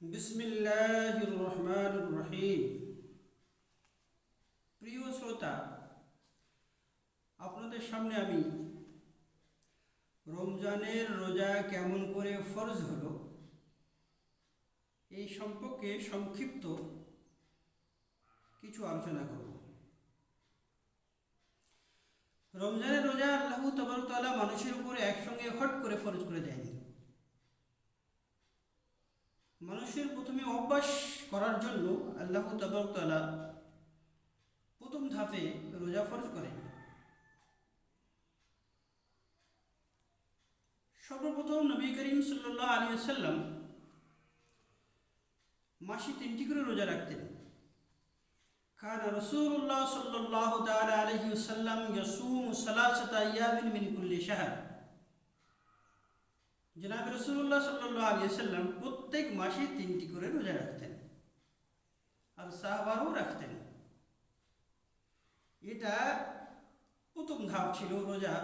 বিসমিল্লাহির রহমানির রহিম প্রিয় শ্রোতা, আপনাদের সামনে আমি রমজানের রোজা কেমন করে ফরজ হলো এই সম্পর্কে সংক্ষিপ্ত কিছু আলোচনা করব। রমজানের রোজা আল্লাহ তবরতালা মানুষের উপরে একসঙ্গে হট করে ফরজ করে দেয়নি। মানুষের প্রথমে অভ্যাস করার জন্য আল্লাহ তবরতলা প্রথম ধাপে রোজা ফরজ করেন। সর্বপ্রথম নবী করিম সাল্লাহ আলী সাল্লাম মাসে তিনটি করে রোজা রাখতেন। কান রসুল্লাহ সাল্লাহ তাল আলহি সাল্লাম ইয়াসুম সালাসত কুল্লি শাহর। জনাব রসুল্লাহ সাল্লাহ আলী সাল্লাম প্রত্যেক মাসে তিনটি করে রোজা রাখতেন আর সাহাবারও রাখতেন। এটা প্রথম ধাপ ছিল রোজা।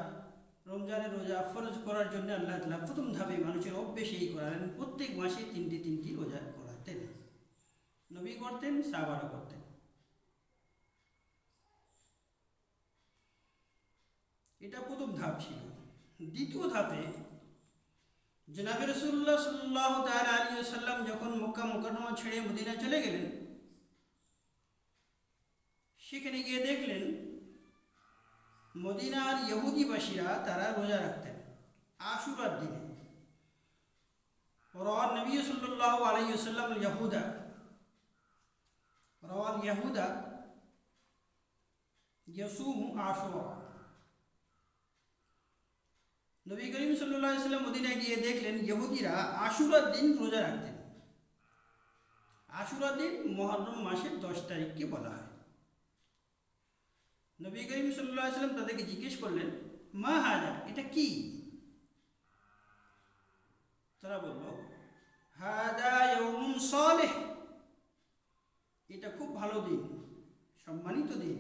রমজানের রোজা ফরজ করার জন্য আল্লাহ তালা প্রথম ধাপে মানুষের অভ্যেস এই করালেন, প্রত্যেক মাসে তিনটি তিনটি রোজা করাতেন। নবী করতেন, সাহাবারও করতেন। এটা প্রথম ধাপ ছিল। দ্বিতীয় ধাপে জনাবে রসুল্লাহ সাল্লাহ তাল আলী সাল্লাম যখন মক্কা মোকারমা ছেড়ে মদিনা চলে গেলেন সেখানে গিয়ে দেখলেন মদিনার ইহুদিবাসীরা তারা রোজা রাখতেন আশুরার দিনে। রওয়ান নবী সাল্লাহ আলী সাল্লাম ইয়াহুদা, রওয়াল ইয়াহুদা ইয়াসুম আশুরা। নবী করিম সাল্লাম মদিনায় গিয়ে দেখলেন ইহুদিরা আশুরার দিন রোজা রাখতেন। আশুরার দিন মহরম মাসের দশ তারিখকে বলা হয়। নবী করিম সাল্লাম তাদেরকে জিজ্ঞেস করলেন, মা হাজা, এটা কি? তারা বলল, হাজা এটা খুব ভালো দিন, সম্মানিত দিন।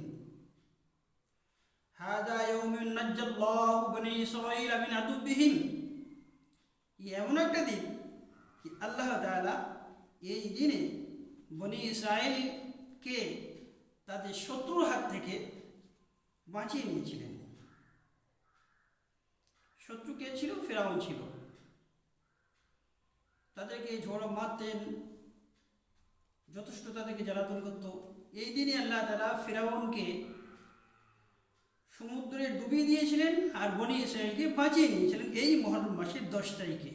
হাদা ইয়ৌমিন নাজ্জাল্লাহু বনি ইসরাঈল মিন আদুবিহিম এমন একটা দিন কি আল্লাহ তাআলা এই দিনে বনি ইসরায়েলকে তাদের শত্রুর হাত থেকে বাঁচিয়ে নিয়েছিলেন। শত্রু কে ছিল? ফেরাউন ছিল। তাদেরকে ঝড় মারতেন, যথেষ্ট তাদেরকে জ্বালাতন করত। এই দিনে আল্লাহ তালা ফেরাউনকে সমুদ্রে ডুবিয়ে দিয়েছিলেন আর বনি ইসরায়েলকে বাঁচিয়ে নিয়েছিলেন এই মহরম মাসের দশ তারিখে।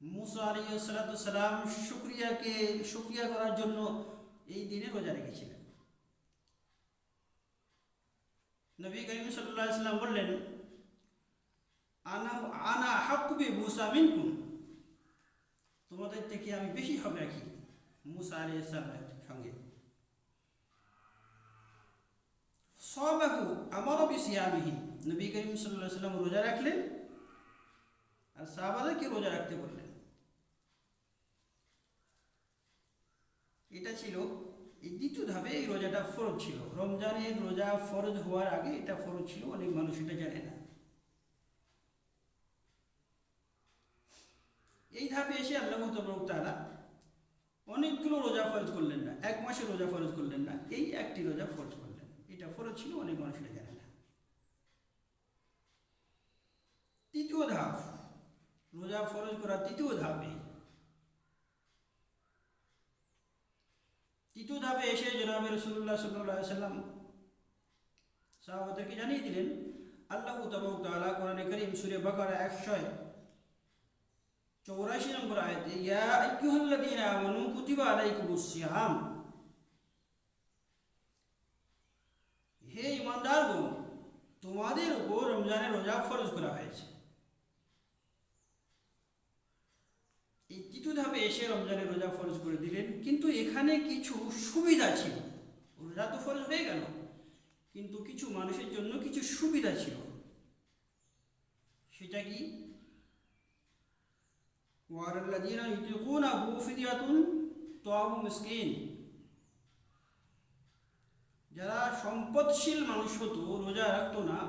মুসা আলী সালাম শুক্রিয়াকে, শুক্রিয়া করার জন্য এই দিনে রোজা রেখেছিলেন। নবী করিম সাল্লাহ সাল্লাম বললেন, আনা আনা হাকুবে মুসা মিনকুম। তোমাদের থেকে আমি বেশি হবে রাখি মুসা আলী সাল্লামের সঙ্গে। সবাহু আমারও বেশি আমিহি নবী করিম সাল্লাহ সাল্লাম রোজা রাখলেন আর সাহাবাদেরকে রোজা রাখতে বললেন। এটা ছিল এই দ্বিতীয় ধাপে এই রোজাটা ফরজ ছিল। রমজানের রোজা ফরজ হওয়ার আগে এটা ফরজ ছিল, অনেক মানুষ এটা জানে না। এই ধাপে এসে আল্লাহ তালা অনেকগুলো রোজা ফরজ করলেন না, এক মাসে রোজা ফরজ করলেন না, এই একটি রোজা ফরজ করলেন। এটা ফরজ ছিল, অনেক মানুষ এটা জানে না। তৃতীয় ধাপ, রোজা ফরজ করা তৃতীয় ধাপে। তৃতীয় ধাপে এসে জনাবে রসুল্লাহ সাল্লাহ সাল্লাম সাহাবাদেরকে জানিয়ে দিলেন, আল্লাহ তালা কোরআনে করিম সুরে বাকারা একশো চৌরাশি নম্বর আয়তে, ইয়া আইয়ুহাল্লাযীনা আমানু কুতিবা আলাইকুমুস সিয়াম। হে ইমানদারগণ, তোমাদের উপর রমজানের রোজা ফরজ করা হয়েছে। এই এসে রমজানের রোজা ফরজ করে দিলেন, কিন্তু এখানে কিছু সুবিধা ছিল। রোজা তো ফরজ হয়ে গেল, কিন্তু কিছু মানুষের জন্য কিছু সুবিধা ছিল। সেটা কি? ওয়ারাল্লাযীনা ইউতিকুনাহু ফিদিয়াতুন তাআমু মিসকিন। যারা সম্পদশীল মানুষ হতো, রোজা রাখতো না,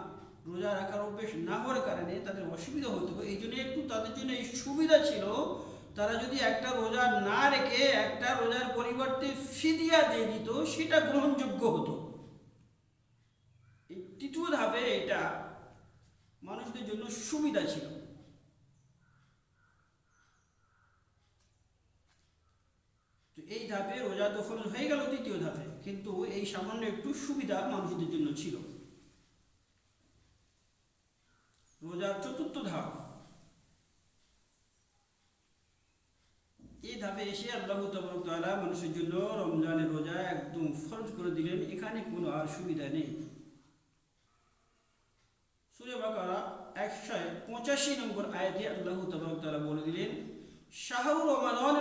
রোজা রাখার অভ্যেস না হওয়ার কারণে তাদের অসুবিধা হতো। এই জন্য একটু তাদের জন্য এই সুবিধা ছিল, তারা যদি একটা রোজা না রেখে একটা রোজার পরিবর্তে ফিদিয়া দিয়ে দিত, সেটা গ্রহণযোগ্য হতো। তৃতীয় ধাপে এটা মানুষদের জন্য সুবিধা ছিল। তো এই ধাপে রোজা তো হয়ে গেল তৃতীয় ধাপে। কিন্তু এই সামান্য একটু সুবিধা মানুষদের জন্য ছিল। রোজার চতুর্থ ধাপ। এই ধাপে এসে আল্লাহ তাআলা মানুষের জন্য রমজানের রোজা একদম ফরজ করে দিলেন, এখানে কোনো আর সুবিধা নেই। সুরে বাকারা একশো পঁচাশি নম্বর আয়াতে আল্লাহ তাআলা বলে দিলেন, শাহরু রমাদান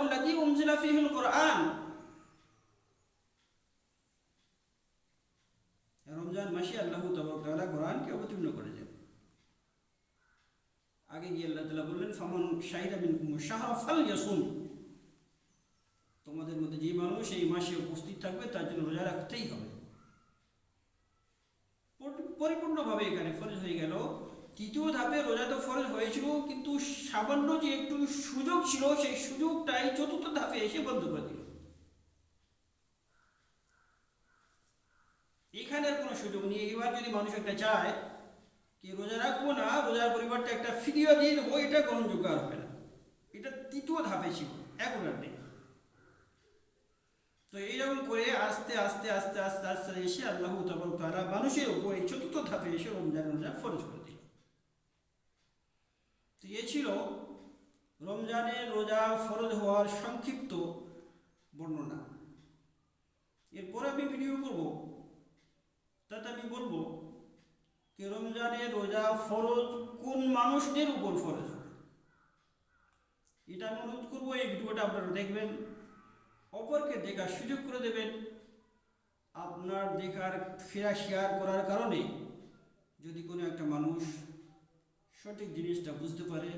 রমজান মাসে আল্লাহ তাআলা কোরআনকে অবতীর্ণ করেছেন। আগে গিয়ে আল্লাহ তাআলা বললেন, ফামান শাহিদা মিনকুম শাহরা ফালইয়াসুম। তোমাদের মধ্যে যে মানুষ এই মাসে উপস্থিত থাকবে, তার জন্য রোজা রাখতেই হবে। পরি- পরিপূর্ণভাবে এখানে ফরজ হয়ে গেল। তৃতীয় ধাপে রোজা তো ফরজ হয়েছিল, কিন্তু সামান্য যে একটু সুযোগ ছিল, সেই সুযোগটাই চতুর্থ ধাপে এসে বন্ধ করে দিল এখানে আর এবার যদি মানুষ একটা চায় কি, রোজা রাখব না, রোজার পরিবর্তে একটা ফিরিয়ে দিয়ে দেবো, এটা গ্রহণযোগ্য আর হবে না। এটা তৃতীয় ধাপে ছিল, এখন আর নেই। তো এইরকম করে আস্তে আস্তে আস্তে আস্তে আস্তে এসে আল্লাহ তারা মানুষের উপর এই চতুর্থ ধাপে এসে রমজান রোজা ফরজ করে দিল। তো এ ছিল রমজানের রোজা ফরজ হওয়ার সংক্ষিপ্ত বর্ণনা। এরপরে আমি ভিডিও করব। তাতে আমি বলব যে রমজানের রোজা ফরজ কোন মানুষদের উপর ফরজ হবে? এটা আমি অনুরোধ করব, এই ভিডিওটা আপনারা দেখবেন, অপরকে দেখার সুযোগ করে দেবেন। আপনার দেখার ফেরা শেয়ার করার কারণে যদি কোনো একটা মানুষ সঠিক জিনিসটা বুঝতে পারে,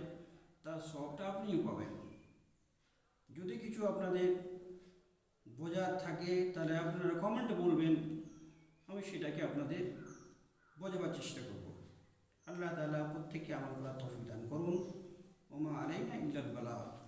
তার সবটা আপনিও পাবেন। যদি কিছু আপনাদের বোঝার থাকে, তাহলে আপনারা কমেন্টে বলবেন। আমি সেটাকে আপনাদের বোঝাবার চেষ্টা করব। আল্লাহ তালা প্রত্যেককে আমার করা তফিক দান করুন। ওমা আলাইনা ইল্লাল বালাগ